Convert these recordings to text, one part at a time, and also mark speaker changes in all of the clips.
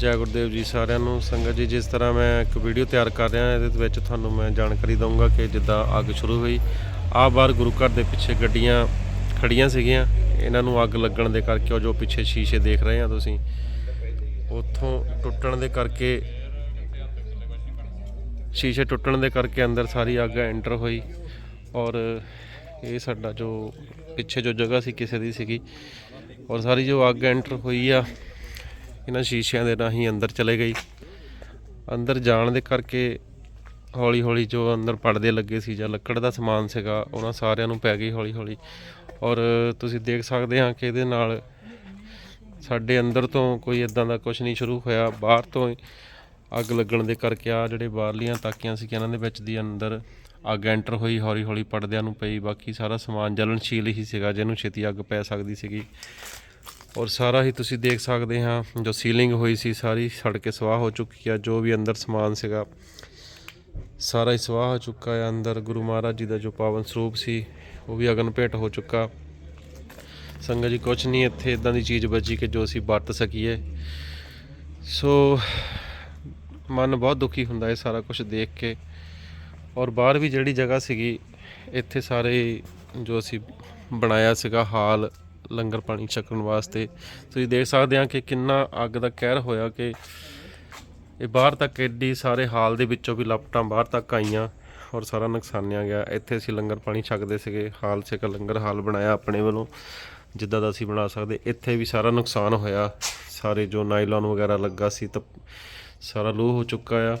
Speaker 1: ਜੈ ਗੁਰਦੇਵ ਜੀ ਸਾਰਿਆਂ ਨੂੰ। ਸੰਗਤ ਜੀ, ਜਿਸ ਤਰ੍ਹਾਂ ਮੈਂ ਇੱਕ ਵੀਡੀਓ ਤਿਆਰ ਕਰ ਰਿਹਾ, ਇਹਦੇ ਵਿੱਚ ਤੁਹਾਨੂੰ ਮੈਂ ਜਾਣਕਾਰੀ ਦਊਂਗਾ ਕਿ ਜਿੱਦਾਂ ਅੱਗ ਸ਼ੁਰੂ ਹੋਈ। ਆ ਬਾਹਰ ਗੁਰੂ ਘਰ ਦੇ ਪਿੱਛੇ ਗੱਡੀਆਂ ਖੜੀਆਂ ਸੀਗੀਆਂ। ਇਹਨਾਂ ਨੂੰ ਅੱਗ ਲੱਗਣ ਦੇ ਕਰਕੇ, ਉਹ ਜੋ ਪਿੱਛੇ ਸ਼ੀਸ਼ੇ ਦੇਖ ਰਹੇ ਆ ਤੁਸੀਂ, ਉੱਥੋਂ ਟੁੱਟਣ ਦੇ ਕਰਕੇ, ਸ਼ੀਸ਼ੇ ਟੁੱਟਣ ਦੇ ਕਰਕੇ ਅੰਦਰ ਸਾਰੀ ਅੱਗ ਐਂਟਰ ਹੋਈ। ਔਰ ਇਹ ਸਾਡਾ ਜੋ ਪਿੱਛੇ ਜੋ ਜਗ੍ਹਾ ਸੀ, ਕਿਸੇ ਦੀ ਸੀਗੀ। ਔਰ ਸਾਰੀ ਜੋ ਅੱਗ ਐਂਟਰ ਹੋਈ ਆ ਇਹਨਾਂ ਸ਼ੀਸ਼ਿਆਂ ਦੇ ਰਾਹੀਂ ਅੰਦਰ ਚਲੇ ਗਈ। ਅੰਦਰ ਜਾਣ ਦੇ ਕਰਕੇ ਹੌਲੀ ਹੌਲੀ ਜੋ ਅੰਦਰ ਪਰਦੇ ਲੱਗੇ ਸੀ ਜਾਂ ਲੱਕੜ ਦਾ ਸਮਾਨ ਸੀਗਾ, ਉਹਨਾਂ ਸਾਰਿਆਂ ਨੂੰ ਪੈ ਗਈ ਹੌਲੀ ਹੌਲੀ ਔਰ ਤੁਸੀਂ ਦੇਖ ਸਕਦੇ ਹਾਂ ਕਿ ਇਹਦੇ ਨਾਲ ਸਾਡੇ ਅੰਦਰ ਤੋਂ ਕੋਈ ਇਦਾਂ ਦਾ ਕੁਝ ਨਹੀਂ ਸ਼ੁਰੂ ਹੋਇਆ। ਬਾਹਰ ਤੋਂ ਅੱਗ ਲੱਗਣ ਦੇ ਕਰਕੇ ਆ ਜਿਹੜੇ ਬਾਹਰਲੀਆਂ ਤਾਕੀਆਂ ਸੀ ਇਹਨਾਂ ਦੇ ਵਿੱਚ ਦੀ ਅੰਦਰ ਅੱਗ ਐਂਟਰ ਹੋਈ ਹੌਲੀ ਹੌਲੀ ਪਰਦਿਆਂ ਨੂੰ ਪਈ। ਬਾਕੀ ਸਾਰਾ ਸਮਾਨ ਜਲਣਸ਼ੀਲ ਹੀ ਸੀਗਾ, ਜਿਹਨੂੰ ਛੇਤੀ ਅੱਗ ਪੈ ਸਕਦੀ ਸੀਗੀ। ਔਰ ਸਾਰਾ ਹੀ ਤੁਸੀਂ ਦੇਖ ਸਕਦੇ ਹਾਂ, ਜੋ ਸੀਲਿੰਗ ਹੋਈ ਸੀ, ਸਾਰੀ ਸੜ ਕੇ ਸਵਾਹ ਹੋ ਚੁੱਕੀ ਆ, ਜੋ ਵੀ ਅੰਦਰ ਸਮਾਨ ਸੀਗਾ, ਸਾਰਾ ਹੀ ਸਵਾਹ ਹੋ ਚੁੱਕਾ ਹੈ ਅੰਦਰ ਗੁਰੂ ਮਹਾਰਾਜ ਜੀ ਦਾ ਜੋ ਪਾਵਨ ਸਰੂਪ ਸੀ, ਉਹ ਵੀ ਅਗਨ ਭੇਟ ਹੋ ਚੁੱਕਾ। ਸੰਗਤ ਜੀ, ਕੁਛ ਨਹੀਂ, ਇੱਥੇ ਇਦਾਂ ਦੀ ਚੀਜ਼ ਬਚੀ ਕਿ ਜੋ ਅਸੀਂ ਵਰਤ ਸਕੀਏ। ਸੋ, ਮਨ ਬਹੁਤ ਦੁਖੀ ਹੁੰਦਾ ਹੈ ਸਾਰਾ ਕੁਝ ਦੇਖ ਕੇ। ਔਰ ਬਾਹਰ ਵੀ ਜਿਹੜੀ ਜਗ੍ਹਾ ਸੀਗੀ, ਇੱਥੇ ਸਾਰੇ ਜੋ ਅਸੀਂ ਬਣਾਇਆ ਸੀਗਾ ਹਾਲ ਲੰਗਰ ਪਾਣੀ ਛਕਣ ਵਾਸਤੇ। ਤੁਸੀਂ ਦੇਖ ਸਕਦੇ ਆ ਕਿ ਕਿੰਨਾ ਅੱਗ ਦਾ ਕਹਿਰ ਹੋਇਆ ਕਿ ਇਹ ਬਾਹਰ ਤੱਕ ਐਡੀ ਸਾਰੇ ਹਾਲ ਦੇ ਵਿੱਚੋਂ ਵੀ ਲਪਟਾਂ ਬਾਹਰ ਤੱਕ ਆਈਆਂ ਔਰ ਸਾਰਾ ਨੁਕਸਾਨਿਆ ਗਿਆ। ਇੱਥੇ ਅਸੀਂ ਲੰਗਰ ਪਾਣੀ ਛਕਦੇ ਸੀਗੇ। ਹਾਲ ਸੀਗਾ, ਲੰਗਰ ਹਾਲ ਬਣਾਇਆ ਆਪਣੇ ਵੱਲੋਂ। ਜਿੱਦਾਂ ਦਾ ਅਸੀਂ ਬਣਾ ਸਕਦੇ। ਇੱਥੇ ਵੀ ਸਾਰਾ ਨੁਕਸਾਨ ਹੋਇਆ। ਸਾਰੇ ਜੋ ਨਾਈਲਨ ਵਗੈਰਾ ਲੱਗਾ ਸੀ, ਤਾਂ ਸਾਰਾ ਲੂ ਹੋ ਚੁੱਕਾ ਆ।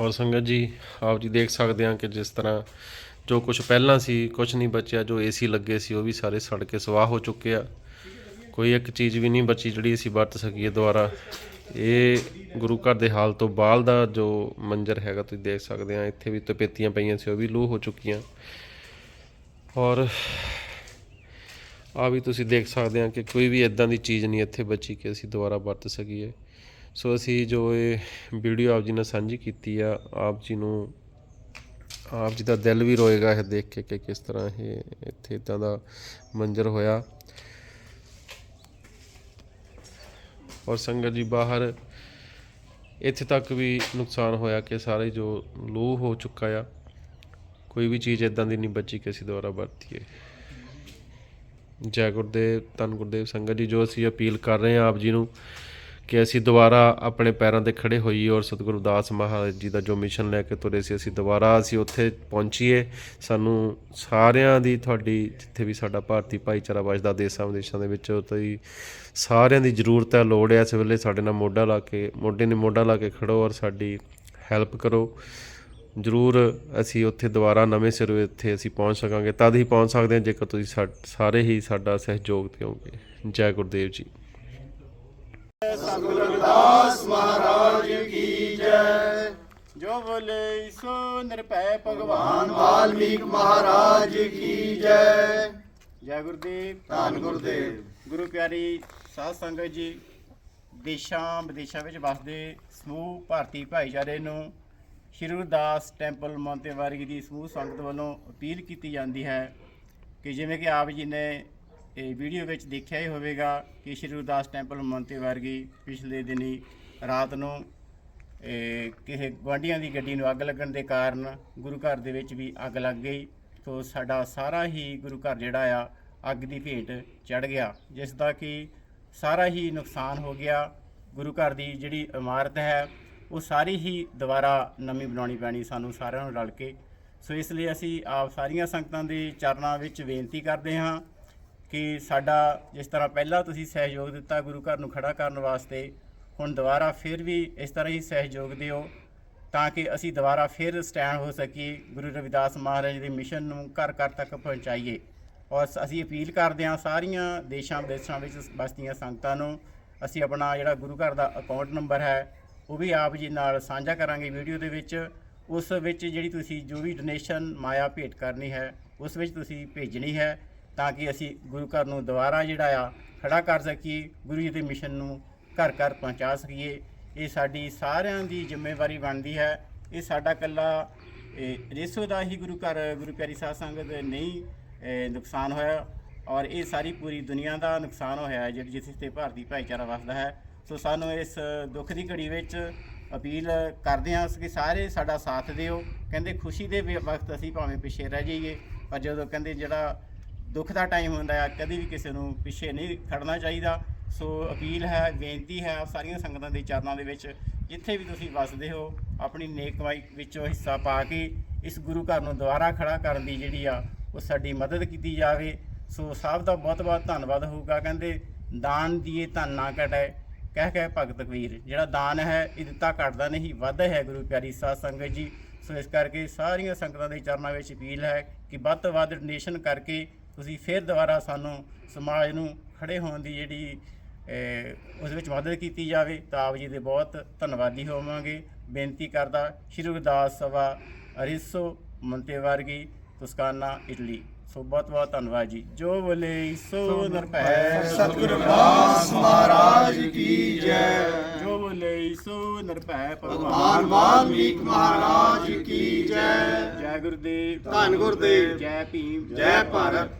Speaker 1: ਔਰ ਸੰਗਤ ਜੀ, ਆਪ ਜੀ ਦੇਖ ਸਕਦੇ ਆ ਕਿ ਜਿਸ ਤਰ੍ਹਾਂ ਜੋ ਕੁਝ ਪਹਿਲਾਂ ਸੀ ਕੁਝ ਨਹੀਂ ਬਚਿਆ, ਜੋ ਏਸੀ ਲੱਗੇ ਸੀ, ਉਹ ਵੀ ਸਾਰੇ ਸੜ ਕੇ ਸਵਾਹ ਹੋ ਚੁੱਕੇ ਆ। ਕੋਈ ਇੱਕ ਚੀਜ਼ ਵੀ ਨਹੀਂ ਬਚੀ ਜਿਹੜੀ ਅਸੀਂ ਵਰਤ ਸਕੀਏ ਦੁਬਾਰਾ। ਇਹ ਗੁਰੂ ਘਰ ਦੇ ਹਾਲ ਤੋਂ ਬਾਅਦ ਦਾ ਜੋ ਮੰਜ਼ਰ ਹੈਗਾ, ਤੁਸੀਂ ਦੇਖ ਸਕਦੇ ਆ, ਇੱਥੇ ਵੀ ਤਪੇਤੀਆਂ ਪਈਆਂ ਸੀ, ਉਹ ਵੀ ਲੂ ਹੋ ਚੁੱਕੀਆਂ। ਔਰ ਆ ਵੀ ਤੁਸੀਂ ਦੇਖ ਸਕਦੇ ਆ ਕਿ ਕੋਈ ਵੀ ਇਦਾਂ ਦੀ ਚੀਜ਼ ਨਹੀਂ ਇੱਥੇ ਬਚੀ ਕਿ ਅਸੀਂ ਦੁਬਾਰਾ ਵਰਤ ਸਕੀਏ। ਸੋ ਅਸੀਂ ਜੋ ਇਹ ਵੀਡੀਓ ਆਪ ਜੀ ਨਾਲ ਸਾਂਝੀ ਕੀਤੀ ਆ, ਆਪ ਜੀ ਨੂੰ ਆਪ ਜੀ ਦਾ ਦਿਲ ਵੀ ਰੋਏਗਾ ਇਹ ਦੇਖ ਕੇ ਕਿ ਕਿਸ ਤਰ੍ਹਾਂ ਇਹ ਇੱਥੇ ਇਦਾਂ ਦਾ ਮੰਜ਼ਰ ਹੋਇਆ। ਔਰ ਸੰਗਤ ਜੀ ਬਾਹਰ ਇੱਥੇ ਤੱਕ ਵੀ ਨੁਕਸਾਨ ਹੋਇਆ ਕਿ ਸਾਰੇ ਜੋ ਲੂ ਹੋ ਚੁੱਕਾ ਆ, ਕੋਈ ਵੀ ਚੀਜ਼ ਇਦਾਂ ਦੀ ਨਹੀਂ ਬਚੀ ਕਿ ਅਸੀਂ ਦੁਬਾਰਾ ਵਰਤੀਏ। ਜੈ ਗੁਰਦੇਵ, ਧੰਨ ਗੁਰਦੇਵ ਸੰਗਤ ਜੀ, ਜੋ ਅਸੀਂ ਅਪੀਲ ਕਰ ਰਹੇ ਹਾਂ ਆਪ ਜੀ ਨੂੰ ਕਿ ਅਸੀਂ ਦੁਬਾਰਾ ਆਪਣੇ ਪੈਰਾਂ ਤੇ ਖੜੇ ਹੋਈਏ ਔਰ ਸਤਿਗੁਰੂ ਦਾਸ ਮਹਾਰਾਜ ਜੀ ਦਾ ਜੋ ਮਿਸ਼ਨ ਲੈ ਕੇ ਤੁਰੇ ਸੀ, ਅਸੀਂ ਦੁਬਾਰਾ ਅਸੀਂ ਉੱਥੇ ਪਹੁੰਚੀਏ। ਸਾਨੂੰ ਸਾਰਿਆਂ ਦੀ ਤੁਹਾਡੀ, ਜਿੱਥੇ ਵੀ ਸਾਡਾ ਭਾਰਤੀ ਭਾਈਚਾਰਾ ਵੱਸਦਾ ਦੇਸਾਂ ਵਿਦੇਸ਼ਾਂ ਦੇ ਵਿੱਚ ਤੇ ਸਾਰਿਆਂ ਦੀ ਜ਼ਰੂਰਤ ਹੈ, ਲੋੜ ਹੈ। ਇਸ ਵੇਲੇ ਸਾਡੇ ਨਾਲ ਮੋਢਾ ਲਾ ਕੇ, ਮੋਢੇ ਨੇ ਮੋਢਾ ਲਾ ਕੇ ਖੜੋ ਔਰ ਸਾਡੀ ਹੈਲਪ ਕਰੋ। ਜ਼ਰੂਰ ਅਸੀਂ ਉੱਥੇ ਦੁਬਾਰਾ ਨਵੇਂ ਸਿਰੇ ਇੱਥੇ ਅਸੀਂ ਪਹੁੰਚ ਸਕਾਂਗੇ। ਤਦ ਹੀ ਪਹੁੰਚ ਸਕਦੇ ਹਾਂ, ਜੇਕਰ ਤੁਸੀਂ ਸਾ- ਸਾਰੇ ਹੀ ਸਾਡਾ ਸਹਿਯੋਗ ਦਿਓਗੇ। ਜੈ ਗੁਰਦੇਵ ਜੀ।
Speaker 2: ਜੋ ਬੋਲੇ ਸੋ ਨਿਰਭੈ ਭਗਵਾਨ
Speaker 3: ਵਾਲਮੀਕ ਮਹਾਰਾਜ ਕੀ ਜੈ
Speaker 2: ਜੈ ਗੁਰਦੇਵ
Speaker 3: ਧੰਨ ਗੁਰਦੇਵ
Speaker 2: ਗੁਰੂ ਪਿਆਰੀ ਸਾਧ ਸੰਗਤ ਜੀ ਦੇਸ਼ਾਂ ਵਿਦੇਸ਼ਾਂ ਵਿੱਚ ਵਸਦੇ ਸਮੂਹ ਭਾਰਤੀ ਭਾਈਚਾਰੇ ਨੂੰ ਸ਼੍ਰੀ ਗੁਰਦਾਸ ਟੈਂਪਲ ਮੌਂਤੇਵਾਰੀ ਦੀ ਸਮੂਹ ਸੰਗਤ ਵੱਲੋਂ ਅਪੀਲ ਕੀਤੀ ਜਾਂਦੀ ਹੈ ਕਿ ਜਿਵੇਂ ਕਿ ਆਪ ਜੀ ਨੇ ਇਹ ਵੀਡੀਓ ਵਿੱਚ ਦੇਖਿਆ ਹੀ ਹੋਵੇਗਾ ਕਿ ਸ਼੍ਰੀ ਗੁਰਦਾਸ ਟੈਂਪਲ ਮੌਂਤੇਵਾਰੀ ਪਿਛਲੇ ਦਿਨੀ ਰਾਤ ਨੂੰ ਕਿਸੇ ਗੁਆਂਢੀਆਂ ਦੀ ਗੱਡੀ ਨੂੰ ਅੱਗ ਲੱਗਣ ਦੇ ਕਾਰਨ ਗੁਰੂ ਘਰ ਦੇ ਵਿੱਚ ਵੀ ਅੱਗ ਲੱਗ ਗਈ। ਸੋ ਸਾਡਾ ਸਾਰਾ ਹੀ ਗੁਰੂ ਘਰ ਜਿਹੜਾ ਆ, ਅੱਗ ਦੀ ਭੇਟ ਚੜ ਗਿਆ, ਜਿਸ ਦਾ ਕਿ ਸਾਰਾ ਹੀ ਨੁਕਸਾਨ ਹੋ ਗਿਆ। ਗੁਰੂ ਘਰ ਦੀ ਜਿਹੜੀ ਇਮਾਰਤ ਹੈ, ਉਹ ਸਾਰੀ ਹੀ ਦੁਬਾਰਾ ਨਵੀਂ ਬਣਾਉਣੀ ਪੈਣੀ ਸਾਨੂੰ ਸਾਰਿਆਂ ਨੂੰ ਰਲ ਕੇ। ਸੋ ਇਸ ਲਈ ਅਸੀਂ ਆਪ ਸਾਰੀਆਂ ਸੰਗਤਾਂ ਦੇ ਚਰਨਾਂ ਵਿੱਚ ਬੇਨਤੀ ਕਰਦੇ ਹਾਂ ਕਿ ਸਾਡਾ ਜਿਸ ਤਰ੍ਹਾਂ ਪਹਿਲਾਂ ਤੁਸੀਂ ਸਹਿਯੋਗ ਦਿੱਤਾ, ਗੁਰੂ ਘਰ ਨੂੰ ਖੜਾ ਕਰਨ ਵਾਸਤੇ, ਹੁਣ ਦੁਬਾਰਾ ਫਿਰ ਵੀ ਇਸ ਤਰ੍ਹਾਂ ਹੀ ਸਹਿਯੋਗ ਦਿਓ, ਤਾਂ ਕਿ ਅਸੀਂ ਦੁਬਾਰਾ ਫਿਰ ਸਟੈਂਡ ਹੋ ਸਕੀਏ, ਗੁਰੂ ਰਵਿਦਾਸ ਮਹਾਰਾਜ ਦੇ ਮਿਸ਼ਨ ਨੂੰ ਘਰ ਘਰ ਤੱਕ ਪਹੁੰਚਾਈਏ। ਔਰ ਅਸੀਂ ਅਪੀਲ ਕਰਦੇ ਹਾਂ ਸਾਰੀਆਂ ਦੇਸ਼ਾਂ ਵਿਦੇਸ਼ਾਂ ਵਿੱਚ ਬਸਤੀਆਂ ਸੰਗਤਾਂ ਨੂੰ, ਅਸੀਂ ਆਪਣਾ ਜਿਹੜਾ ਗੁਰੂ ਘਰ ਦਾ ਅਕਾਊਂਟ ਨੰਬਰ ਹੈ, ਉਹ ਵੀ ਆਪ ਜੀ ਨਾਲ ਸਾਂਝਾ ਕਰਾਂਗੇ ਵੀਡੀਓ ਦੇ ਵਿੱਚ। ਉਸ ਵਿੱਚ ਜਿਹੜੀ ਤੁਸੀਂ ਜੋ ਵੀ ਡੋਨੇਸ਼ਨ ਮਾਇਆ ਭੇਟ ਕਰਨੀ ਹੈ, ਉਸ ਵਿੱਚ ਤੁਸੀਂ ਭੇਜਣੀ ਹੈ। ਤਾਂ ਕਿ ਅਸੀਂ ਗੁਰੂ ਘਰ ਨੂੰ ਦੁਬਾਰਾ ਜਿਹੜਾ ਆ, ਖੜਾ ਕਰ ਸਕੀਏ, ਗੁਰੂ ਜੀ ਦੇ ਮਿਸ਼ਨ ਨੂੰ ਘਰ ਘਰ ਪਹੁੰਚਾ ਸਕੀਏ। ਇਹ ਸਾਡੀ ਸਾਰਿਆਂ ਦੀ ਜ਼ਿੰਮੇਵਾਰੀ ਬਣਦੀ ਹੈ। ਇਹ ਸਾਡਾ ਕੱਲਾ ਰੇਸੋ ਦਾ ਹੀ ਗੁਰੂ ਘਰ, ਗੁਰੂ ਪਿਆਰੀ ਸਾਧ ਸੰਗਤ ਨਹੀਂ ਨੁਕਸਾਨ ਹੋਇਆ। ਔਰ ਇਹ ਸਾਰੀ ਪੂਰੀ ਦੁਨੀਆ ਦਾ ਨੁਕਸਾਨ ਹੋਇਆ ਹੈ, ਜਿਹੜੀ ਜਿੱਥੇ ਤੇ ਭਾਰਤੀ ਭਾਈਚਾਰਾ ਵਸਦਾ ਹੈ। ਸੋ ਸਾਨੂੰ ਇਸ ਦੁੱਖ ਦੀ ਘੜੀ ਵਿੱਚ ਅਪੀਲ ਕਰਦੇ ਹਾਂ ਕਿ ਸਾਰੇ ਸਾਡਾ ਸਾਥ ਦਿਓ। ਕਹਿੰਦੇ ਖੁਸ਼ੀ ਦੇ ਵੀ, ਵਕਤ ਅਸੀਂ ਭਾਵੇਂ ਪਿੱਛੇ ਰਹਿ ਜਾਈਏ, ਪਰ ਜਦੋਂ ਕਹਿੰਦੇ ਜਿਹੜਾ ਦੁੱਖ ਦਾ ਟਾਈਮ ਹੁੰਦਾ ਆ ਕਦੀ ਵੀ ਕਿਸੇ ਨੂੰ ਪਿੱਛੇ ਨਹੀਂ ਖੜਨਾ ਚਾਹੀਦਾ। ਸੋ ਅਪੀਲ ਹੈ, ਬੇਨਤੀ ਹੈ ਸਾਰੀਆਂ ਸੰਗਤਾਂ ਦੇ ਚਰਨਾਂ ਦੇ ਵਿੱਚ, ਜਿੱਥੇ ਵੀ ਤੁਸੀਂ ਵੱਸਦੇ ਹੋ, ਆਪਣੀ ਨੇਕ ਕਮਾਈ ਵਿੱਚੋਂ ਹਿੱਸਾ ਪਾ ਕੇ ਇਸ ਗੁਰੂ ਘਰ ਨੂੰ ਦੁਬਾਰਾ ਖੜਾ ਕਰਨ ਦੀ ਜਿਹੜੀ ਆ, ਉਹ ਸਾਡੀ ਮਦਦ ਕੀਤੀ ਜਾਵੇ। ਸੋ ਸਭ ਦਾ ਬਹੁਤ ਬਹੁਤ ਧੰਨਵਾਦ ਹੋਊਗਾ। ਕਹਿੰਦੇ, ਦਾਨ ਦੀਏ ਧਨ ਨਾ ਘਟੈ। ਕਹਿ ਕੇ ਭਗਤ ਕਬੀਰ, ਜਿਹੜਾ ਦਾਨ ਹੈ, ਇਹ ਦਿੱਤਾ ਘਟਦਾ ਨਹੀਂ ਵੱਧਦਾ ਹੈ ਗੁਰੂ ਪਿਆਰੀ ਸਾਧ ਸੰਗਤ ਜੀ। ਸੋ ਇਸ ਕਰਕੇ ਸਾਰੀਆਂ ਸੰਗਤਾਂ ਦੇ ਚਰਨਾਂ ਵਿੱਚ ਅਪੀਲ ਹੈ ਕਿ ਵੱਧ ਤੋਂ ਵੱਧ ਡੋਨੇਸ਼ਨ ਕਰਕੇ ਤੁਸੀਂ ਫਿਰ ਦੁਬਾਰਾ ਸਾਨੂੰ ਸਮਾਜ ਨੂੰ ਖੜੇ ਹੋਣ ਦੀ ਜਿਹੜੀ ਉਸ ਵਿੱਚ ਮਦਦ ਕੀਤੀ ਜਾਵੇ ਤਾਂ ਆਪ ਜੀ ਦੇ ਬਹੁਤ ਧੰਨਵਾਦੀ ਹੋਵਾਂਗੇ। ਬੇਨਤੀ ਕਰਦਾ ਸ਼੍ਰੀ ਗੁਰਦਾਸ ਸਭਾ ਅਰਿਸੋ ਮੰਤੇਵਾਰਗੀ ਤੁਸਕਾਨਾ ਇਟਲੀ। ਸੋ ਬਹੁਤ ਬਹੁਤ ਧੰਨਵਾਦ ਜੀ। ਜੋ ਬੋਲੇ ਸੋ ਨਰਪੈ
Speaker 3: ਸਤਿਗੁਰੂ ਰਾਸ ਮਹਾਰਾਜ ਕੀ ਜੈ।
Speaker 2: ਜੋ ਬੋਲੇ ਸੋ ਨਰਪੈ
Speaker 3: ਭਗਵਾਨ। ਵਾਲਮੀਕ ਮਹਾਰਾਜ ਕੀ ਜੈ।
Speaker 2: ਜੈ ਗੁਰਦੇਵ।
Speaker 3: ਧੰਨ ਗੁਰਦੇਵ।
Speaker 2: ਜੈ ਭੀਮ।
Speaker 3: ਜੈ ਭਾਰਤ।